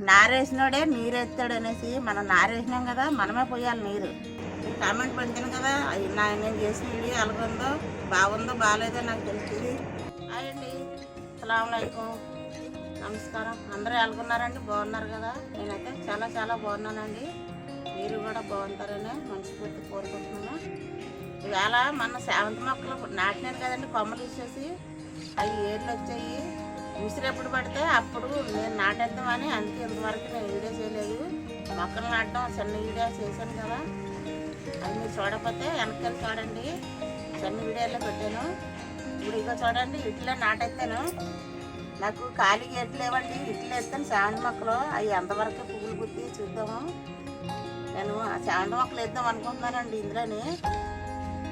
నారేసినోడే నీరు ఎత్తాడు అనేసి మనం నారేసినాం కదా మనమే పోయాలి నీరు. కామెంట్ పెట్టాను కదా అది నా నేను చేసిన వీడియో ఎలాగుందో బాగుందో బాగాలేదో నాకు తెలిసింది అయ్యండి అస్సలామలైకుం నమస్కారం. అందరూ ఎలాగున్నారండి? బాగున్నారు కదా? నేనైతే చాలా చాలా బాగున్నానండి. మీరు కూడా బాగుంటారని మనస్ఫూర్తి కోరుకుంటున్నాను. ఇవాళ మన సేవంతి మొక్కలు నాటినారు కదండి కొమ్మలు ఇచ్చేసి అవి ఏర్లు వచ్చాయి. ఉసిరి ఎప్పుడు పడితే అప్పుడు నేను నాటేద్దామని అందుకే ఇంతవరకు నేను వీడియో చేయలేదు. మొక్కలు నాటడం చిన్న వీడియో చేశాను కదా. అది మీరు చూడకపోతే వెనకాల చూడండి. చిన్న వీడియోలో పెట్టాను. ఇప్పుడు ఇక చూడండి ఇట్లా నాటేస్తాను. నాకు ఖాళీగా ఎట్లు లేవండి. ఇట్లు వేస్తాను శాంతి మొక్కలు. అవి ఎంతవరకు పువ్వులు గుర్తి చూద్దాము. నేను ఆ శాంతి మొక్కలు వేద్దాం అనుకుంటున్నానండి ఇందులోని.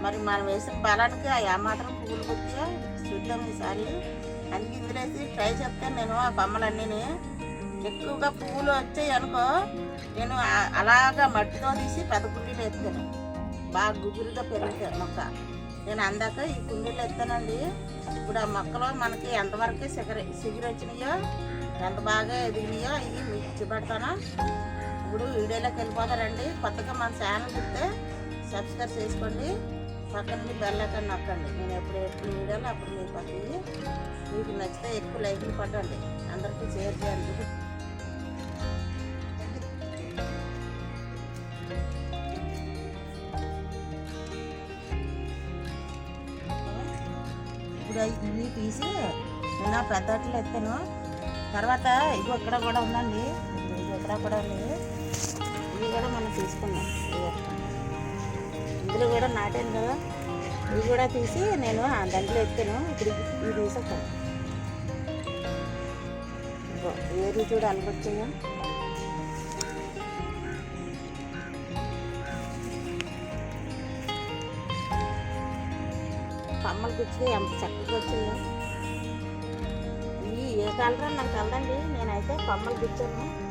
మరి మనం వేసిన బలానికి ఆ మాత్రం పువ్వులు గుర్తి చూద్దాం ఈసారి. అందుకే ఇందులో ట్రై చేస్తాను నేను ఆ బొమ్మలన్నీ ఎక్కువగా పువ్వులు వచ్చాయి అనుకో నేను అలాగా మట్టితో తీసి పెద్ద కుండీలు ఎత్తాను. బాగా గుబురుగా పెరుగుతాయి మొక్క. నేను అందాక ఈ కుండీలు ఎత్తానండి. ఇప్పుడు ఆ మొక్కలో మనకి ఎంతవరకు సిగర సిగిరి వచ్చినాయో ఎంత బాగా ఎదిగినాయో ఇవి మీకు చూపెడతాను. ఇప్పుడు వీడియోలోకి వెళ్ళిపోతారండి. కొత్తగా మన ఛానల్ చూస్తే సబ్స్క్రైబ్ చేసుకోండి. పక్కన మీ నొక్కండి. నేను ఎప్పుడు ఎప్పుడు వీడాలో అప్పుడు మీ పక్కకి మీకు నచ్చితే ఎక్కువ లైక్లు పట్టండి. అందరికీ షేర్ చేయండి. ఇప్పుడు ఇవి తీసి నేను పెద్ద ఎత్తాను. తర్వాత ఇవి ఇక్కడ కూడా ఉందండి. ఇక్కడ కూడా ఉంది. ఇవి కూడా మనం తీసుకున్నాం ఇందులో కూడా నాటాను కదా. ఇవి కూడా తీసి నేను ఆ దండలో ఎత్తాను. ఇప్పుడు ఇవి- ఇవి తీసేస్తాను ఇదిగో, ఏరి చూడ అనుకొచ్చాయో కమ్మలు ఎంత చక్కగా వచ్చాయో ఇవి ఏ కలర్? నాకు కలదండి నేనైతే కొమ్మలు గుచ్చాను.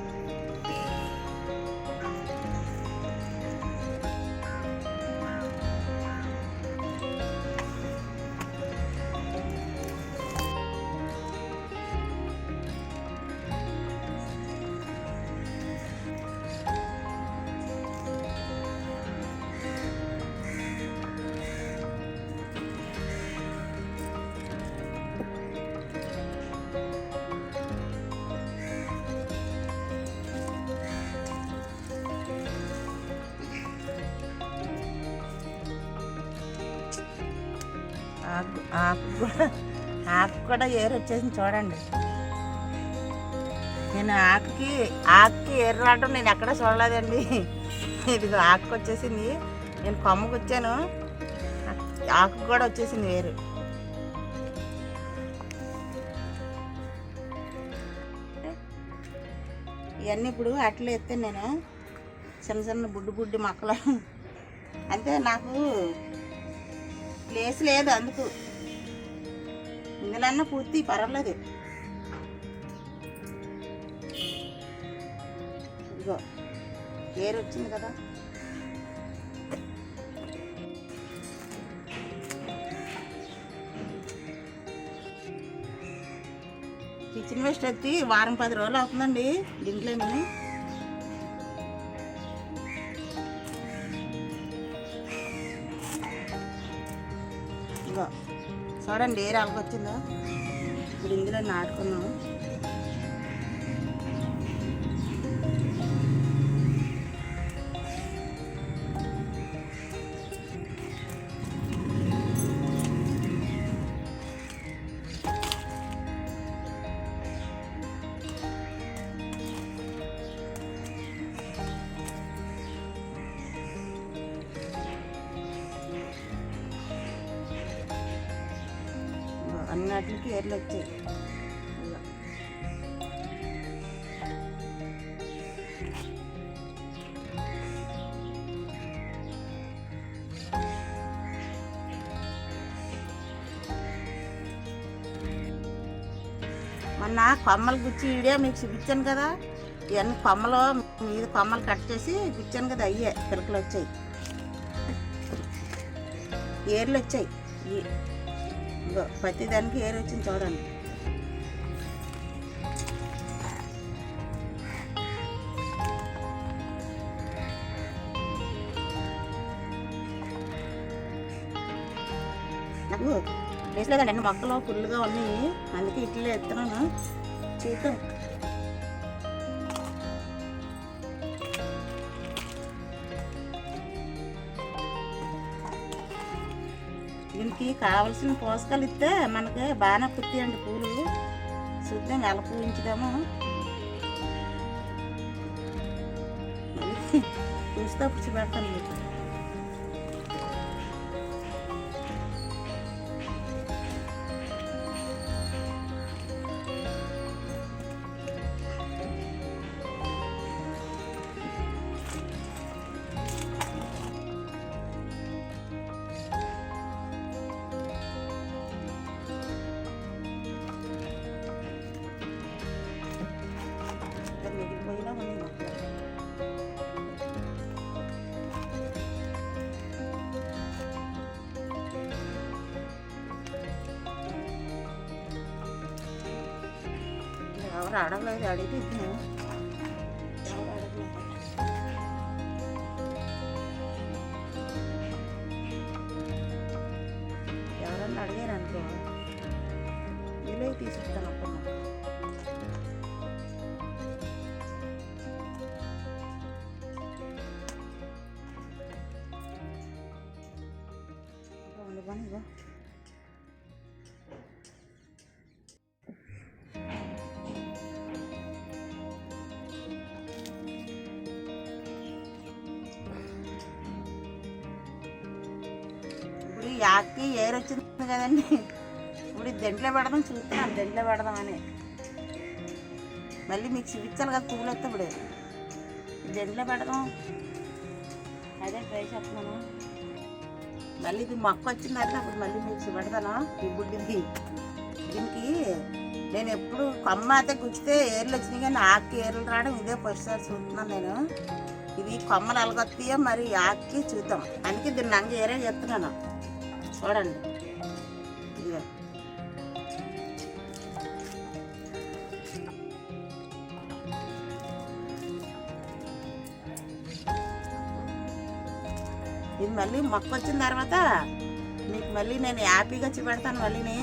ఆకు కూడా ఆకు కూడా ఏరు వచ్చేసింది చూడండి. నేను ఆకుకి ఆకుకి ఏరు రావడం నేను ఎక్కడ చూడలేదండి. ఇది ఆకు వచ్చేసింది. నేను కొమ్మకు వచ్చాను. ఆకు కూడా వచ్చేసింది వేరు. ఇవన్నీ ఇప్పుడు అట్లా ఎత్తాను నేను. చిన్న చిన్న బుడ్డు బుడ్డి మొక్కలు. అంటే నాకు ప్లేస్ లేదు అందుకు. ఇందులన్నా పూర్తి పర్వాలేదు. ఇదిగో ఏరు వచ్చింది కదా. కిచెన్ వేస్ట్ వచ్చి వారం పది రోజులు అవుతుందండి దీంట్లోని ఇగో చూడండి ఏ రాళ్ళకి వచ్చిందో ఇప్పుడు ఇందులో నాటుకున్నాం వాటికి ఎర్లు వచ్చాయి. మొన్న కొమ్మలు గుచ్చి వీడియో మీకు చూపించాను కదా. ఇవన్నీ కొమ్మలు మీద కొమ్మలు కట్ చేసి గుచ్చాను కదా అయ్యే పిలకలు వచ్చాయి. ఏర్లు వచ్చాయి. ప్రతి దానికి ఏరు వచ్చింది చూడండి. నాకు వేసలేదండి అన్ని మొక్కలు ఫుల్గా ఉన్నాయి. అందుకే ఇట్లే ఎత్తున్నాను. చూద్దాం. దానికి కావలసిన పోషకాలు ఇస్తే మనకి బాగానే పుట్టియండి పూలు. చూద్దాం ఎలా పూజించుదాము చూస్తే పుచ్చి పెడతాను మీకు. ఎవరు అడగలేదు అడిగితే ఇద్దాము ఎవరు అడగలేదు ఎవరన్నా అడిగారు అనుకో ఇల్లే తీసుకుంటాను అప్పుడు ఉంది యాక్కి ఎయిర్ వచ్చింది కదండి. ఇప్పుడు దెంట్లో పెడదాం చూస్తున్నాను దెంట్లో పెడదామని మళ్ళీ మీకు చూపించాలి కదా పువ్వులు వస్తే ఇప్పుడు దెంట్లో పెడదాం. అదే ట్రై చేస్తున్నాను. మళ్ళీ ఇది మొక్క వచ్చిందంటే అప్పుడు మళ్ళీ మీకు చూపెడతాను. ఈ బుడ్డిది దీనికి నేను ఎప్పుడు కొమ్మ అయితే గుచ్చితే ఏర్లు వచ్చినాయి కానీ ఆక్కి ఏర్లు రావడం ఇదే ఫస్ట్ చూస్తున్నాను నేను. ఇది కొమ్మలు అలగొత్తాయో మరి ఆకుకి చూద్దాం. అందుకే దీన్ని నంగ ఏరే చెప్తున్నాను. చూడండి. ఇదిగో. ఇది మళ్ళీ మొక్క వచ్చిన తర్వాత మీకు మళ్ళీ నేను హ్యాపీగా చూపెడతాను మళ్ళీని.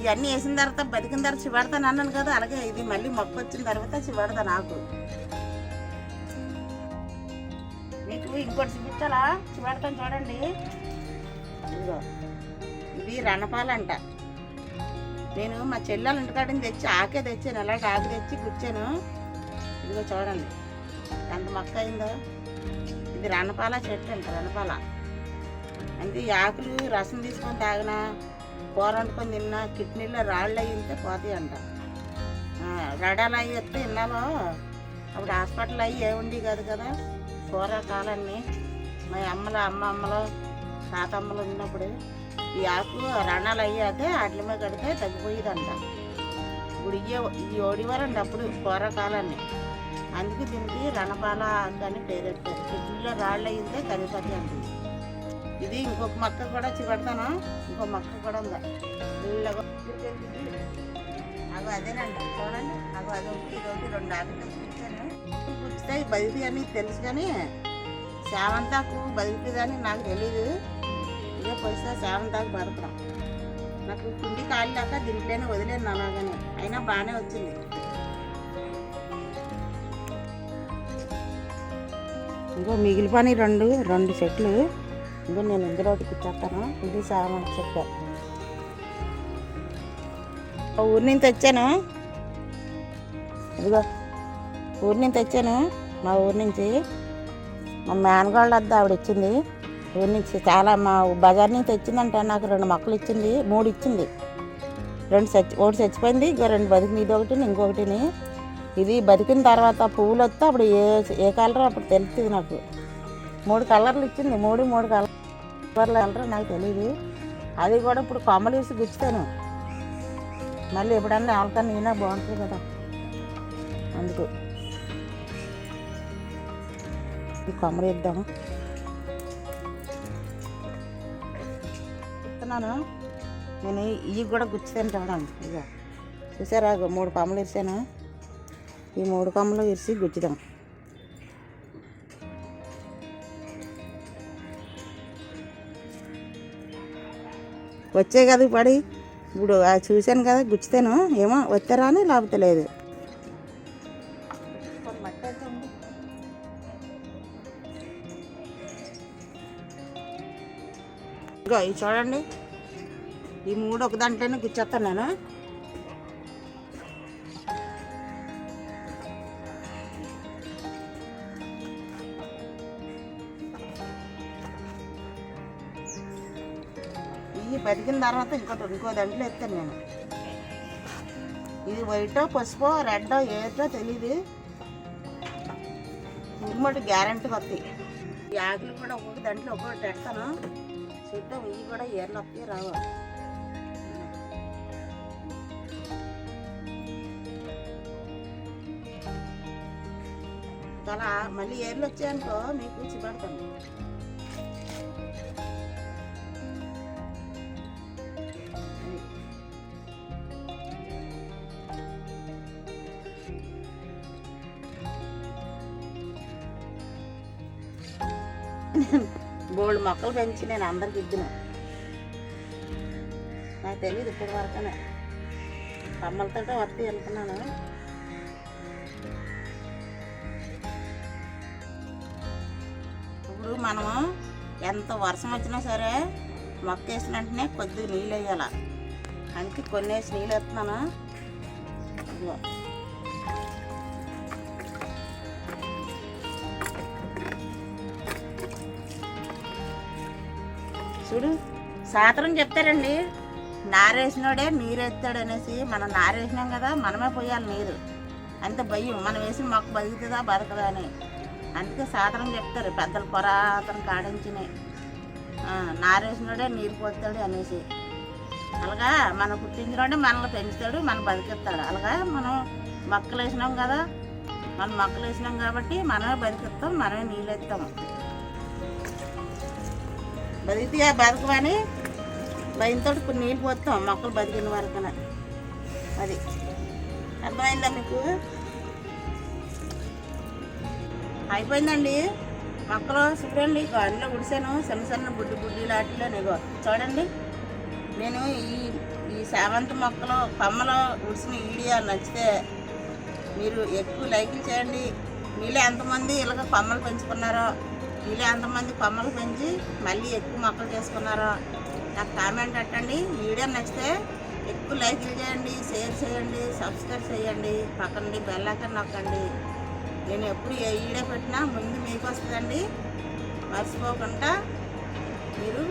ఇవన్నీ వేసిన తర్వాత బతికిన తర్వాత చూపెడతాను అన్నాను కదా అలాగే ఇది మళ్ళీ మొక్క వచ్చిన తర్వాత చూపెడతా నాకు. మీకు ఇంకోటి చూపించాలా? చూపెడతాను చూడండి. ఇదిగో. ఇది రణపాలంట. నేను మా చెల్లెలు ఇంటికాడని తెచ్చి ఆకే తెచ్చాను. అలాగే ఆకు తెచ్చి కూర్చాను ఇదిగో చూడండి. ఎంత మొక్క అయిందో. ఇది రణపాల చెట్టు అంట రణపాల. అంటే ఈ ఆకులు రసం తీసుకొని తాగినా కూర వండుకొని తిన్నా కిడ్నీలో రాళ్ళు అయ్యి ఉంటే పోతాయి అంట రడాలు అయ్యి వస్తే ఇన్నాలో అప్పుడు హాస్పిటల్ అయ్యి ఏముండి కాదు కదా. పూర్వకాలన్నీ మా అమ్మలో అమ్మ అమ్మలు తాతమ్మలు ఉన్నప్పుడు ఈ ఆకు రణాలు అయ్యాక అయితే వాటి మీద కడితే తగ్గిపోయేదంట. ఇప్పుడు ఇయ్యే ఈ ఓడివారండి అప్పుడు పూర్వకాలాన్ని అందుకే దీనికి రణపాల ఆకు అని పేరెట్టారు చెట్టులో రాళ్ళు అయ్యిందే కరిగిపోతాయి అండి ఇది ఇంకొక మొక్క కూడా చిపెడతాను ఇంకో మొక్క కూడా ఉందా? ఇళ్ళగా అవి అదేనండి. చూడండి. అగో అదొకటి ఇదొకటి రెండు ఆకులు చూపించాను పుచ్చితే బదిలీ అని తెలుసు కానీ సేవంతాకు బదిలీ అని నాకు తెలియదు ఇదే పోయిస్తే దాకా పడుతున్నాం నాకు కుండి కాళ్ళు దాకా దీంట్లోనే వదిలేను అలాగనే. అయినా బాగానే వచ్చింది. ఇంకో మిగిలిపోయి రెండు రెండు చెట్లు ఇంకో నేను ఇందులో కూర్చోస్తాను ఇది సామాన్ చెట్టు ఆ ఊరి నుంచి తెచ్చాను ఇదిగో ఊరి నుంచి తెచ్చాను మా ఊరి నుంచి మా మేనగాళ్ళ వద్ద ఆవిడ ఇచ్చింది ఊరి నుంచి చాలా మా బజార్ నుంచి తెచ్చిందంట నాకు రెండు మొక్కలు ఇచ్చింది మూడు ఇచ్చింది. రెండు చచ్చి ఒకటి చచ్చిపోయింది ఇంకో రెండు బతికింది ఇది ఒకటిని ఇంకొకటిని. ఇది బతికిన తర్వాత పువ్వులు వస్తే అప్పుడు ఏ ఏ కలర్ అప్పుడు తెలుస్తుంది నాకు. మూడు కలర్లు ఇచ్చింది మూడు మూడు కలర్ కలర్లు కలర్ నాకు తెలియదు అది కూడా ఇప్పుడు కొమ్మలు వేసి గుచ్చుతాను. మళ్ళీ ఎప్పుడన్నా ఎవరికన్నా నేనా బాగుంటుంది కదా. అందుకు. ఈ కొమ్మలు ఇద్దాము చేస్తున్నాను. నేను ఇవి కూడా గుచ్చుతాను చూడండి. ఇక చూసారా? మూడు కొమ్మలు ఇరిసాను. ఈ మూడు కొమ్మలు ఇరిసి గుచ్చుదాం. వచ్చే కదా పడి. ఇప్పుడు చూశాను కదా గుచ్చితేను. ఏమో వచ్చారా అని లేకపోతే లేదు ఇదిగో ఇవి చూడండి. ఈ మూడు ఒక దాంట్లోనే గుచ్చేస్తాను నేను ఇవి బతికిన తర్వాత ఇంకోటి ఇంకో దాంట్లో ఎత్తాను నేను. ఇది వైటో పసుపో రెడ్డో ఏదో తెలియదు ఇంకోటి గ్యారంటీ వస్తాయి. ఈ ఆకులు కూడా ఒక్కొక్క దాంట్లో ఒక్కొక్కటి పెడతాను చూద్దాం ఇవి కూడా ఏర్లు వస్తాయి రావు అలా మళ్ళీ ఏర్లు వచ్చాయనుకో మీకు చూపెడతాను మొక్కలు పెంచి నేను అందరికి ఇద్దును. నాకు తెలియదు ఇప్పటి వరకునే. కమ్మలతో వస్తాయి వెళ్తున్నాను ఇప్పుడు మనము ఎంత వర్షం వచ్చినా సరే మొక్క వేసిన వెంటనే కొద్దిగా నీళ్ళు వేయాలి. అందుకే కొన్ని వేసి నీళ్ళు వేస్తున్నాను. చూడు. శాస్త్రం చెప్తారండి నారేసినోడే నీరేస్తాడు అనేసి మనం నారేసినాం కదా మనమే పోయాలి నీరు. అంత భయం మనం వేసిన మొక్క బతుకుతుందా బతకదా అని. అందుకే శాస్త్రం చెప్తారు పెద్దల పురాతన కాడించినాయి నారేసినోడే నీరు పోతాడు అనేసి. అలాగా మనం పుట్టించినోడే మనల్ని పెంచుతాడు మనం బతికిస్తాడు. అలాగా మనం మొక్కలు వేసినాం కదా మనం మొక్కలు వేసినాం కాబట్టి మనమే బతికిస్తాం మనమే నీళ్ళు ఎత్తాం బతికితే బతకమని భయంతో కొన్ని నీళ్ళు పోతాం మొక్కలు బతికిన వరకున. అది. అర్థమైందా మీకు? అయిపోయిందండి. మొక్కలు చూడండి గాలిలో ఉడిసాను చిన్న చిన్న బుడ్డి బుడ్డి లాటిలో చూడండి. నేను ఈ ఈ సేవంతి మొక్కలు కొమ్మలు ఉడిసిన వీడియో నచ్చితే మీరు ఎక్కువ లైకులు చేయండి. మీలో ఎంతమంది ఇలాగ కొమ్మలు పెంచుకున్నారో మీలో ఎంతమంది కొమ్మలు పెంచి మళ్ళీ ఎక్కువ మొక్కలు చేసుకున్నారో నాకు కామెంట్ పెట్టండి. వీడియో నచ్చితే ఎక్కువ లైక్లు చేయండి షేర్ చేయండి సబ్స్క్రైబ్ చేయండి. పక్కన బెల్ నొక్కండి. నేను ఎప్పుడు ఏ వీడియో పెట్టినా ముందు మీకు వస్తుందండి. మర్చిపోకుండా మీరు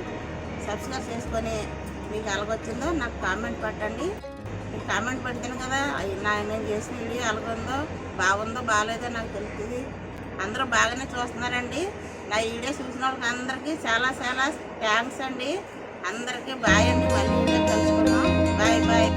సబ్స్క్రైబ్ చేసుకొని మీకు ఎలాగొచ్చిందో నాకు కామెంట్ పెట్టండి. మీరు కామెంట్ పెడతాను కదా నా నేను చేసిన వీడియో ఎలాగుందో బాగుందో బాగాలేదో నాకు తెలుస్తుంది. అందరూ బాగానే చూస్తున్నారండి. నా వీడియో చూసిన వాళ్ళకి అందరికీ చాలా చాలా థ్యాంక్స్ అండి. అందరికీ బాయ్ అండి. మళ్ళీ కలుసుకున్నాం బాయ్ బాయ్.